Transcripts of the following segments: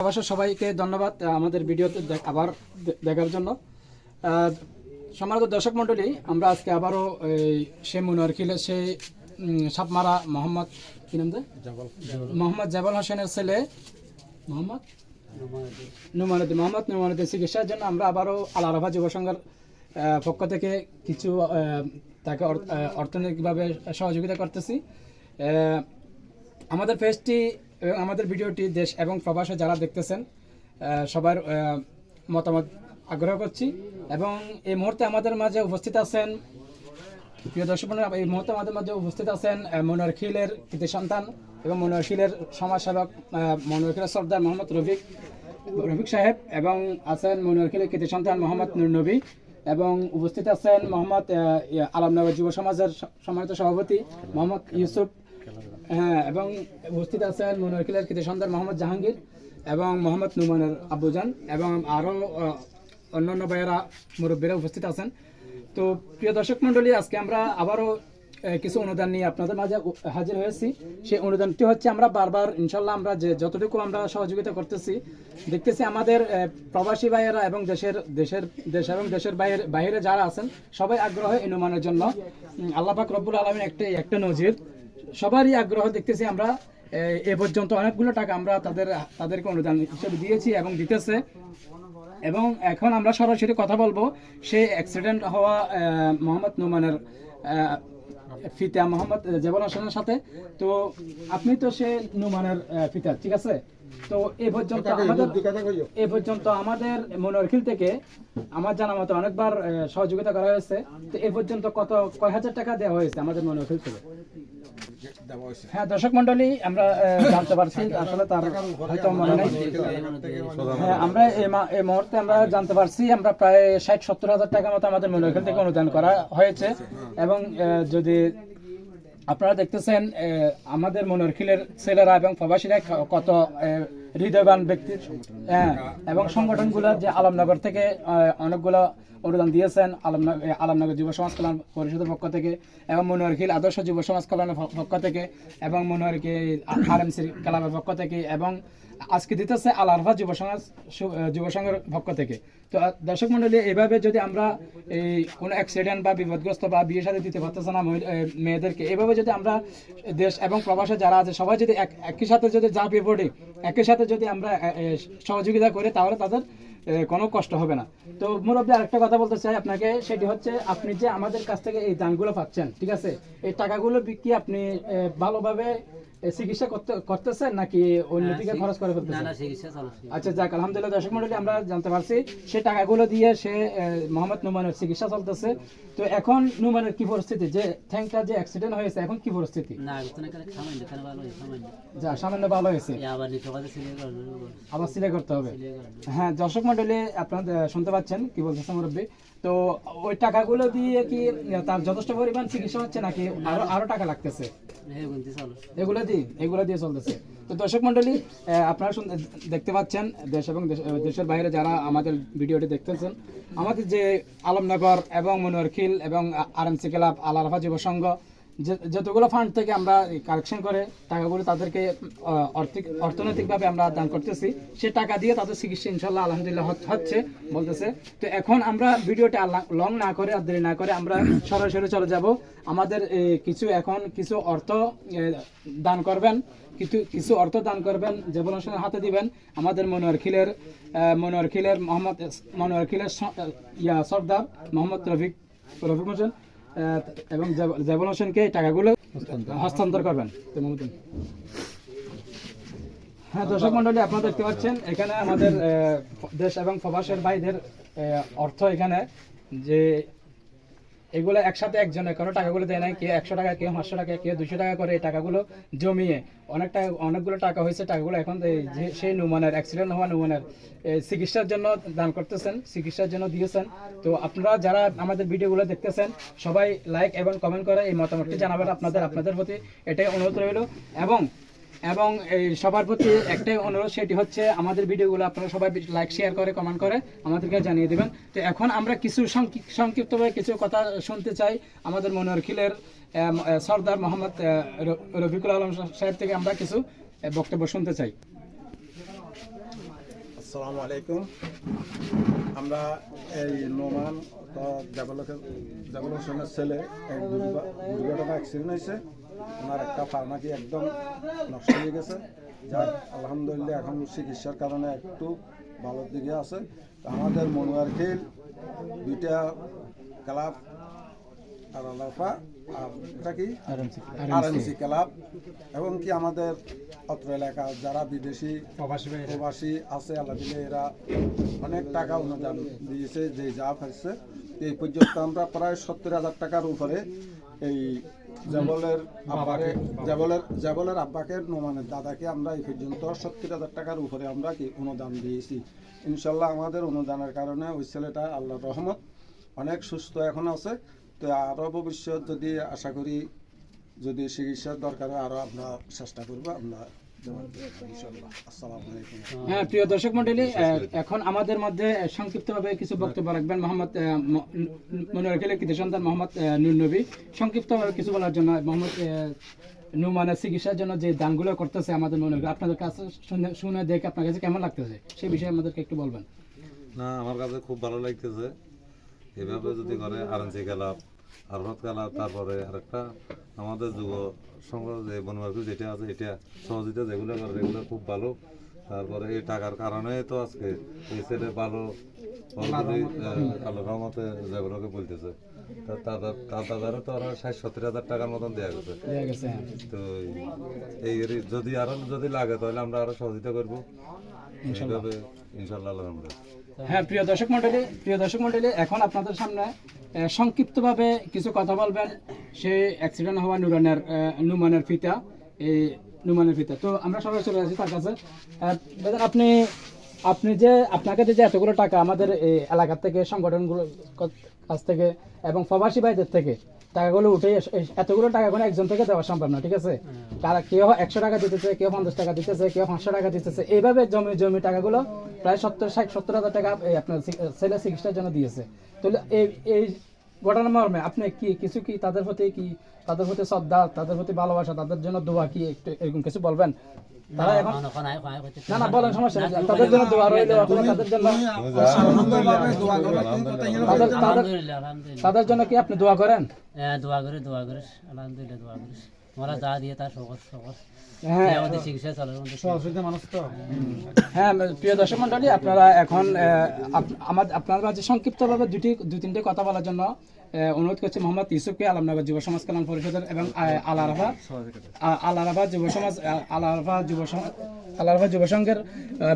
অবশ্য সবাইকে ধন্যবাদ আমাদের ভিডিওতে আবার দেখার জন্য। সম্মানিত দর্শক মণ্ডলী আমরা আজকে আবারও এই সে মুনারকিলে সে উম, সাপমারা মোহাম্মদ কি নাম? মোহাম্মদ জাবাল হোসেনের ছেলে মোহাম্মদ? নুমানুদ্দিন মোহাম্মদ নুমানুদ্দিন চিকিৎসার জন্য আমরা আবারও আল আরাফা যুব সংঘের পক্ষ থেকে কিছু তাকে অর- অর্থনৈতিকভাবে সহযোগিতা করতেছি। আমাদের পেজটি এবং আমাদের ভিডিওটি দেশ এবং প্রবাসে যারা দেখতেছেন সবার মতামত আগ্রহ করছি। এবং এই মুহূর্তে আমাদের মাঝে উপস্থিত আছেন, প্রিয় দর্শক এই মুহূর্তে আমাদের মাঝে উপস্থিত আছেন মনোয়ার খিলের কৃতি সন্তান এবং মনোয়ার খিলের সমাজসেবক মনোয়ার খিলের সর্দার মোহাম্মদ রফিক রফিক সাহেব এবং আছেন মনোয়ার খিলের কৃতি সন্তান মোহাম্মদ নুর নবী এবং উপস্থিত আছেন মোহাম্মদ আলমনগর যুব সমাজের সম্মানিত সভাপতি মোহাম্মদ ইউসুফ হ্যাঁ এবং উপস্থিত আছেন মনোয়ারকিলের কৃতি সন্তান মোহাম্মদ জাহাঙ্গীর এবং মোহাম্মদ নুমানের আব্বুজান এবং আরও অন্যান্য ভাইয়েরা মুরব্বীরা উপস্থিত আছেন। তো প্রিয় দর্শক মণ্ডলী আজকে আমরা আবারও কিছু অনুদান নিয়ে আপনাদের মাঝে হাজির হয়েছি। সেই অনুদানটি হচ্ছে আমরা বারবার ইনশাল্লাহ আমরা যে যতটুকু আমরা সহযোগিতা করতেছি দেখতেছি আমাদের প্রবাসী ভাইয়েরা এবং দেশের দেশের দেশ এবং দেশের বাইরে বাইরে যারা আছেন সবাই আগ্রহ অনুমানের জন্য। উম, আল্লাহ পাক রব্বুল আলমিন একটা একটা নজির সবারই আগ্রহ দেখতেছি আমরা এ- পর্যন্ত অনেকগুলো টাকা আমরা তাদের তাদেরকে অনুদান হিসেবে দিয়েছি এবং দিতেছে। এবং এখন আমরা সরাসরি কথা বলব সে অ্যাক্সিডেন্ট হওয়া মোহাম্মদ নোমানের পিতা মোহাম্মদ জেবল হোসেনের সাথে। তো আপনি তো সে নোমানের ফিতা ঠিক আছে? তো এ পর্যন্ত আমাদের এ পর্যন্ত আমাদের মনোরখিল থেকে আমার জানা মতো অনেকবার সহযোগিতা করা হয়েছে। তো এ পর্যন্ত কত কয় হাজার টাকা দেওয়া হয়েছে আমাদের মনোরখিল থেকে? হ্যাঁ দর্শক মন্ডলী আমরা জানতে পারছি আসলে তার হয়তো মনে নেই। হ্যাঁ আমরা এই মুহূর্তে আমরা জানতে পারছি, আমরা প্রায় ষাট, সত্তর হাজার টাকা মতো আমাদের এখান থেকে অনুদান করা হয়েছে। এবং যদি আপনারা দেখতেছেন আমাদের মনোরখিলের ছেলেরা এবং প্রবাসীরা কত হৃদয়বান ব্যক্তি হ্যাঁ এবং সংগঠনগুলো যে আলমনগর থেকে অনেকগুলো অনুদান দিয়েছেন আলমনগর আলমনগর যুব সমাজ কল্যাণ পরিষদের পক্ষ থেকে এবং মনোয়ারখিল আদর্শ যুব সমাজ কল্যাণের পক্ষ থেকে এবং মনোয়ারকে আরএমসির ক্লাবের পক্ষ থেকে এবং আজকে দিতেছে আল আরফা যুব সমাজ যুব সংঘের পক্ষ থেকে। তো দর্শক মন্ডলী এভাবে যদি আমরা এই কোনো অ্যাক্সিডেন্ট বা বিপদগ্রস্ত বা বিয়ে সাথে দিতে পারতেছে না মেয়েদেরকে, এভাবে যদি আমরা দেশ এবং প্রবাসে যারা আছে, সবাই যদি এক- একই সাথে যদি যা বিপদে একই সাথে যদি আমরা সহযোগিতা করি, তাহলে তাদের কোনো কষ্ট হবে না। তো মুরব্বী আরেকটা কথা বলতে চাই আপনাকে, সেটি হচ্ছে আপনি যে আমাদের কাছ থেকে এই দানগুলো পাচ্ছেন, ঠিক আছে? এই টাকাগুলো কি আপনি ভালোভাবে চিকিৎসা করতে করতেছেন নাকি অন্যদিকে খরচ করে ফেলতেছেন? আচ্ছা যাক আলহামদুলিল্লাহ দর্শক মন্ডলী আমরা জানতে পারছি সে টাকাগুলো দিয়ে সে মোহাম্মদ নুমানের চিকিৎসা চলতেছে। তো এখন নুমানের কি পরিস্থিতি? যে ট্যাঙ্কটা যে অ্যাক্সিডেন্ট হয়েছে এখন কি পরিস্থিতি? যা সামান্য ভালো হয়েছে। আবার সিলে করতে হবে। হ্যাঁ দর্শক মন্ডলী আপনারা শুনতে পাচ্ছেন কি বলতেছে মুরব্বী? তো ওই টাকাগুলো দিয়ে কি তার যথেষ্ট পরিমাণ চিকিৎসা হচ্ছে নাকি আরও আরও টাকা লাগতেছে? হে এগুলো দিয়ে এগুলো দিয়ে চলতেছে। তো দর্শক মন্ডলী আপনারা শুনতে দেখতে পাচ্ছেন দেশ এবং দেশের বাইরে যারা আমাদের ভিডিওটি দেখতেছেন আমাদের যে আলমনগর এবং মনোয়ারখিল এবং আরএমসি ক্লাব আল আলফা যুব সংঘ যতগুলো ফান্ড থেকে আমরা কালেকশন করে টাকাগুলো তাদেরকে আহ, আর্থিক অর্থনৈতিকভাবে আমরা দান করতেছি সে টাকা দিয়ে তাদের চিকিৎসা ইনশাল্লাহ আলহামদুলিল্লাহ হচ্ছে বলতেছে। তো এখন আমরা ভিডিওটা লং না করে আর দেরি না করে আমরা সরাসরি চলে যাব। আমাদের কিছু এখন কিছু অর্থ দান করবেন কিছু কিছু অর্থ দান করবেন জেবুল হোসেনের হাতে দিবেন। আমাদের মনোয়ার খিলের মনোয়ার খিলের মোহাম্মদ মনোয়ার খিলের ইয়া সর্দার মোহাম্মদ রফিক রফিক হোসেন। এবং জেবল হোসেনকে এই টাকাগুলো হস্তান্তর। করবেন। হ্যাঁ দর্শক মন্ডলী আপনারা দেখতে পাচ্ছেন এখানে আমাদের আহ, দেশ এবং প্রবাসের ভাইদের অর্থ এখানে যে এগুলো একসাথে একজনে কোনো টাকাগুলো দেয় নাই কে একশো টাকা কে পাঁচশো টাকা কে দুশো টাকা করে এই টাকাগুলো জমিয়ে অনেক টাকা, অনেকগুলো টাকা হয়েছে, টাকাগুলো এখন সেই নুমানের অ্যাক্সিডেন্ট হওয়া নুমানের চিকিৎসার জন্য দান করতেছেন, চিকিৎসার জন্য দিয়েছেন। তো আপনারা যারা আমাদের ভিডিওগুলো দেখতেছেন, সবাই লাইক এবং কমেন্ট করে এই মতামতটি জানাবেন আপনাদের আপনাদের প্রতি এটাই অনুরোধ রইল। এবং এবং এই সবার প্রতি একটাই অনুরোধ সেটি হচ্ছে আমাদের ভিডিওগুলো আপনারা সবাই লাইক শেয়ার করে কমেন্ট করে আমাদেরকে জানিয়ে দেবেন। তো এখন আমরা কিছু সংক্ষিপ্তভাবে কিছু কথা শুনতে চাই আমাদের মনোয়ার খিলের আহ, আহ, সর্দার মোহাম্মদ রফিকুল আলম সাহেব থেকে আমরা কিছু বক্তব্য শুনতে চাই। আসসালামু আলাইকুম। আমরা এই নোমান ডেভেলপেশনের ছেলে এক দুর্ঘটনা অ্যাক্সিডেন্ট হয়েছে। ওনার একটা ফার্মাকি একদম নষ্ট হয়ে গেছে। যার আলহামদুলিল্লাহ এখন চিকিৎসার কারণে একটু ভালোর দিকে আছে। আমাদের মনোয়ার খেল দুইটা ক্লাব আর আলাফা আর এটা কি? ক্লাব। এবং কি আমাদের অত্র এলাকা যারা বিদেশি প্রবাসী আছে আল্লাহ এরা অনেক টাকা অনুদান দিয়েছে যে যা ফেলছে এই পর্যন্ত আমরা প্রায় সত্তর হাজার টাকার উপরে এই জাবলের আব্বাকে জাবলের জাবলের আব্বাকে নোমানের দাদাকে আমরা এই পর্যন্ত সত্তর হাজার টাকার উপরে আমরা কি অনুদান দিয়েছি। ইনশাল্লাহ আমাদের অনুদানের কারণে ওই ছেলেটা আল্লাহর রহমত অনেক সুস্থ এখন আছে। তো আরও ভবিষ্যৎ যদি আশা করি যদি চিকিৎসার দরকার হয় আরও আমরা চেষ্টা করব। আমরা হ্যাঁ প্রিয় দর্শক মন্ডলী এখন আমাদের মধ্যে সংক্ষিপ্তভাবে কিছু বক্তব্য রাখবেন। মোহাম্মদ আহ, ম- মনোয়ার খেলের কৃতি সন্তান মোহাম্মদ নুর নবী। সংক্ষিপ্তভাবে কিছু বলার জন্য মোহাম্মদ নুমানের চিকিৎসার জন্য যে দানগুলো করতেছে আমাদের মনে আপনাদের কাছে শুনে- শুনে দেখে আপনার কাছে কেমন লাগতেছে? সেই বিষয়ে আমাদেরকে একটু বলবেন। না আমার কাছে খুব ভালো লাগতেছে। এভাবে যদি করে আরএনসি খেলা আরফত খেলা তারপরে আরেকটা আমাদের যুব সংঘ যে বনমার্কু যেটা আছে এটা সহযোগিতা যেগুলো করে এগুলো খুব ভালো। তারপরে এই টাকার কারণে তো আজকে এই ছেলে ভালো আল্লাহ রহমতে যেগুলোকে বলতেছে। তাদের তো আরও ষাট সত্তর হাজার টাকার মতন দেওয়া গেছে। হ্যাঁ। তো এই যদি আরও যদি লাগে তাহলে আমরা আরও সহযোগিতা করব। এইভাবে ইনশাল্লাহ আলহামদুলিল্লাহ হ্যাঁ প্রিয় দর্শক মন্ডলী, প্রিয় দর্শক মন্ডলী, এখন আপনাদের সামনে সংক্ষিপ্তভাবে কিছু কথা বলবেন। সে অ্যাক্সিডেন্ট হওয়া নুরানের নুমানের ফিতা এই নুমানের ফিতা তো আমরা সবাই চলে আসি তার কাছে। আপনি আপনি যে, আপনাকে যে এতগুলো টাকা আমাদের এই এলাকার থেকে, সংগঠনগুলো, কাছ থেকে এবং প্রবাসী ভাইদের থেকে টাকাগুলো উঠে এতগুলো টাকা কোনো একজন থেকে দেওয়া সম্ভব না ঠিক আছে? তারা কেউ একশো টাকা দিতেছে কেউ পঞ্চাশ টাকা দিতেছে কেউ পাঁচশো টাকা দিতেছে। এইভাবে জমি জমি টাকাগুলো প্রায় সত্তর ষাট সত্তর হাজার টাকা আপনার ছেলে চিকিৎসার জন্য দিয়েছে। তাহলে এই ঘটনার মর্মে আপনি কি কিছু কি তাদের প্রতি কি তাদের প্রতি শ্রদ্ধা তাদের প্রতি ভালোবাসা তাদের জন্য দোয়া কি একটু এরকম কিছু বলবেন তারা এখন না না বলেন সমস্যা নেই তাদের জন্য দোয়া রইল তাদের জন্য তাদের তাদের আলহামদুলিল্লাহ আলহামদুলিল্লাহ তাদের জন্য কি আপনি দোয়া করেন হ্যাঁ দোয়া করে দোয়া করে আলহামদুলিল্লাহ দোয়া করে ওরা যা দিয়ে তার সকল হ্যাঁ আমাদের হ্যাঁ প্রিয় দর্শক মন্ডলী আপনারা এখন আহ, আপ- আমার আপনার মাঝে সংক্ষিপ্তভাবে দুটি দু তিনটে কথা বলার জন্য অনুরোধ করছি মোহাম্মদ ইউসুফকে আলমনগর যুব সমাজ কল্যাণ পরিষদের এবং আল আরাফা আ- আল আরাফা যুব সমাজ আল আরাফা যুব সমাজ আল আরাফা যুব সংঘের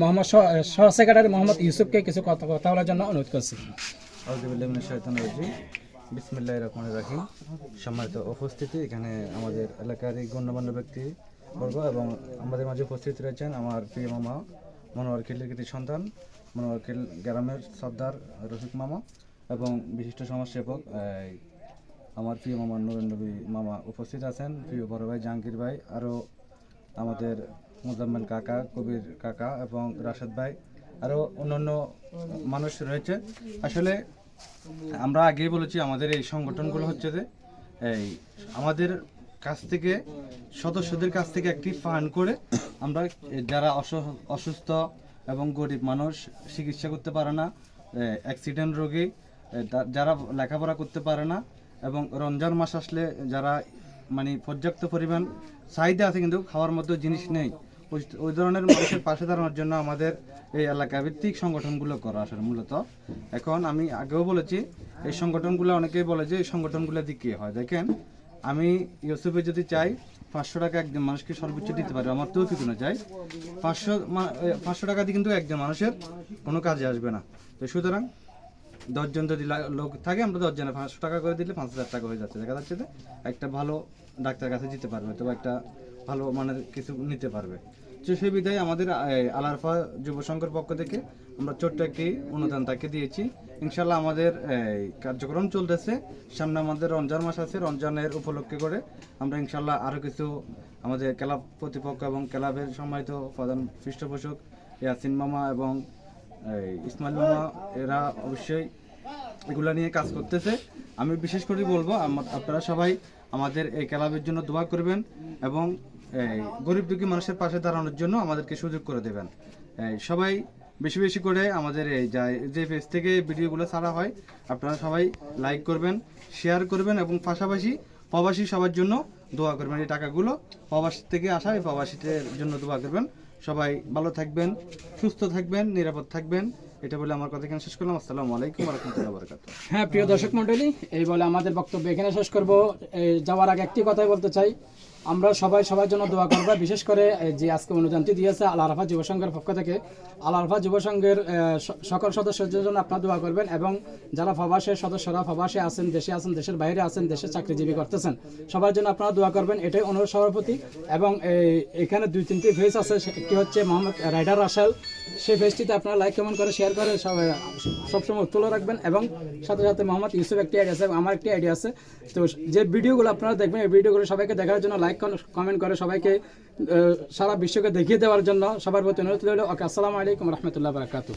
মোহাম্মদ সহ সহ সেক্রেটারি মোহাম্মদ ইউসুফকে কিছু কথা কথা বলার জন্য অনুরোধ করছি। বিসমিল্লাহির রহমানির রহিম। সম্মানিত উপস্থিতি, এখানে আমাদের এলাকার এই গণ্যমান্য ব্যক্তি বর্গ এবং আমাদের মাঝে উপস্থিত রয়েছেন আমার প্রিয় মামা মনোয়ার খিলের কৃতি সন্তান, মনোয়ার খিল গ্রামের সর্দার রফিক মামা এবং বিশিষ্ট সমাজসেবক আমার প্রিয় মামা নবী মামা উপস্থিত আছেন। প্রিয় বড় ভাই জাহাঙ্গীর ভাই, আরও আমাদের মোজাম্মেল কাকা, কবির কাকা এবং রাশেদ ভাই, আরও অন্যান্য মানুষ রয়েছে। আসলে আমরা আগেই বলেছি, আমাদের এই সংগঠনগুলো হচ্ছে যে, এই আমাদের কাছ থেকে, সদস্যদের কাছ থেকে একটি ফান্ড করে আমরা যারা অসুস্থ এবং গরিব মানুষ চিকিৎসা করতে পারে না অ্যাক্সিডেন্ট রোগী যারা লেখাপড়া করতে পারে না এবং রমজান মাস আসলে যারা মানে পর্যাপ্ত পরিমাণ চাহিদা আছে কিন্তু খাওয়ার মতো জিনিস নেই। ওই- ধরনের মানুষের পাশে দাঁড়ানোর জন্য আমাদের এই এলাকা ভিত্তিক সংগঠনগুলো করা আসলে মূলত। এখন আমি আগেও বলেছি এই সংগঠনগুলো অনেকেই বলে যে এই সংগঠনগুলো দিকে হয়? দেখেন আমি ইউসুফে যদি চাই পাঁচশো টাকা একজন মানুষকে সর্বোচ্চ দিতে পারি আমার তৌফিক অনুযায়ী পাঁচশো মা- এ, পাঁচশো টাকা দিয়ে কিন্তু একজন মানুষের কোনো কাজে আসবে না। তো সুতরাং দশজন যদি লোক থাকে আমরা দশজনে পাঁচশো টাকা করে দিলে পাঁচ হাজার টাকা হয়ে যাচ্ছে। দেখা যাচ্ছে যে একটা ভালো ডাক্তার কাছে যেতে পারবে তো একটা ভালো মানের কিছু নিতে পারবে। তো সেই বিধায় আমাদের আলারফা যুব সংঘের পক্ষ থেকে আমরা ছোট্ট একটি অনুদান তাকে দিয়েছি। ইনশাল্লাহ আমাদের কার্যক্রম চলতেছে। সামনে আমাদের রমজান মাস আছে, রমজানের উপলক্ষে করে আমরা ইনশাল্লাহ আরও কিছু আমাদের ক্লাব প্রতিপক্ষ এবং ক্লাবের সম্মানিত প্রধান পৃষ্ঠপোষক ইয়াসিন মামা এবং ইসমাইল মামা, এরা অবশ্যই এগুলা নিয়ে কাজ করতেছে। আমি বিশেষ করে বলব আপনারা সবাই আমাদের এই ক্লাবের জন্য দোয়া করবেন এবং গরিব দুঃখী মানুষের পাশে দাঁড়ানোর জন্য আমাদেরকে সুযোগ করে দেবেন। সবাই বেশি বেশি করে আমাদের এই যা- পেজ থেকে ভিডিওগুলো ছাড়া হয়, আপনারা সবাই লাইক করবেন শেয়ার করবেন এবং পাশাপাশি প্রবাসী সবার জন্য দোয়া করবেন। এই টাকাগুলো প্রবাসী থেকে আসা এই প্রবাসীদের জন্য দোয়া করবেন। সবাই ভালো থাকবেন, সুস্থ থাকবেন, নিরাপদ থাকবেন। এটা বলে আমার কথা এখানে শেষ করলাম। আসসালামু আলাইকুম রহমতুল্লাহ বরকাত হ্যাঁ প্রিয় দর্শক মণ্ডলী, এই বলে আমাদের বক্তব্য এখানে শেষ করব। যাওয়ার আগে একটি কথাই বলতে চাই। আমরা সবাই সবার জন্য দোয়া করব, বিশেষ করে যে আজকে অনুদানটি দিয়েছে আল আরফা যুব সংঘের পক্ষ থেকে। আল আরফা যুব সংঘের সকল সদস্যদের জন্য আপনারা দোয়া করবেন এবং যারা প্রবাসের সদস্যরা প্রবাসে আছেন, দেশে আছেন, দেশের বাইরে আছেন, দেশে চাকরিজীবী করতেছেন, সবার জন্য আপনারা দোয়া করবেন। এটাই অনুরোধ সভাপতি। এবং এখানে দুই তিনটি ফেস আছে একটি হচ্ছে মোহাম্মদ রাইডার রাসেল সেই ফেসটিতে আপনারা লাইক কমেন্ট করে শেয়ার করে, সব, সবসময় তুলে রাখবেন এবং সাথে সাথে মোহাম্মদ ইউসুফ একটি আইডিয়া আছে, আমার একটি আইডিয়া আছে। তো যে ভিডিওগুলো আপনারা দেখবেন, এই ভিডিওগুলো সবাইকে দেখার জন্য লাইক কমেন্ট করে, সবাইকে সারা বিশ্বকে দেখিয়ে দেওয়ার জন্য সবার প্রতি অনুরোধ রইল। ওকে, আসসালামু আলাইকুম রহমতুল্লাহ বারকাতু